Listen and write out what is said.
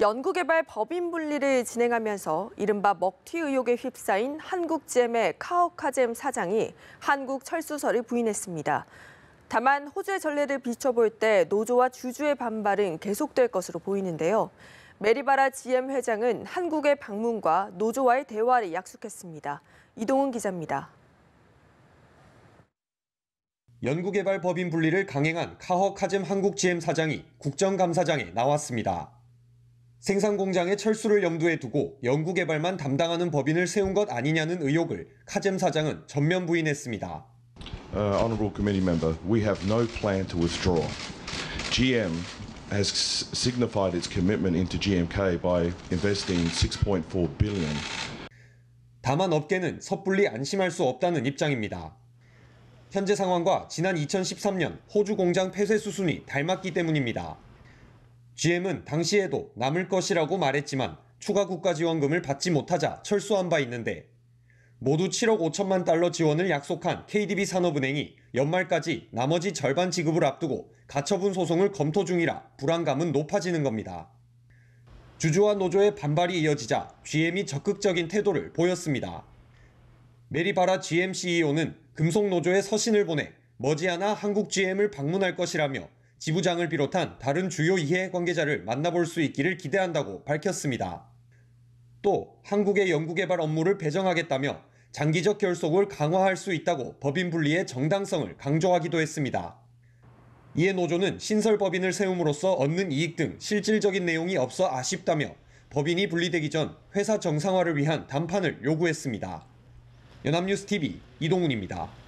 연구개발 법인 분리를 진행하면서 이른바 먹튀 의혹에 휩싸인 한국GM의 카오카잼 사장이 한국철수설을 부인했습니다. 다만 호재 전례를 비춰볼 때 노조와 주주의 반발은 계속될 것으로 보이는데요. 메리바라 GM 회장은 한국의 방문과 노조와의 대화를 약속했습니다. 이동훈 기자입니다. 연구개발 법인 분리를 강행한 카허 카잼 한국 GM 사장이 국정감사장에 나왔습니다. 생산 공장의 철수를 염두에 두고 연구 개발만 담당하는 법인을 세운 것 아니냐는 의혹을 카잼 사장은 전면 부인했습니다. Uh, Honourable Committee Member, we have no plan to withdraw. GM has signified its commitment into GMK by investing 6.4 billion. 다만 업계는 섣불리 안심할 수 없다는 입장입니다. 현재 상황과 지난 2013년 호주 공장 폐쇄 수순이 닮았기 때문입니다. GM은 당시에도 남을 것이라고 말했지만 추가 국가 지원금을 받지 못하자 철수한 바 있는데 모두 7억 5천만 달러 지원을 약속한 KDB 산업은행이 연말까지 나머지 절반 지급을 앞두고 가처분 소송을 검토 중이라 불안감은 높아지는 겁니다. 주주와 노조의 반발이 이어지자 GM이 적극적인 태도를 보였습니다. 메리바라 GM CEO는 금속노조에 서신을 보내 머지않아 한국 GM을 방문할 것이라며 지부장을 비롯한 다른 주요 이해 관계자를 만나볼 수 있기를 기대한다고 밝혔습니다. 또 한국의 연구개발 업무를 배정하겠다며 장기적 결속을 강화할 수 있다고 법인 분리의 정당성을 강조하기도 했습니다. 이에 노조는 신설 법인을 세움으로써 얻는 이익 등 실질적인 내용이 없어 아쉽다며 법인이 분리되기 전 회사 정상화를 위한 담판을 요구했습니다. 연합뉴스 TV 이동훈입니다.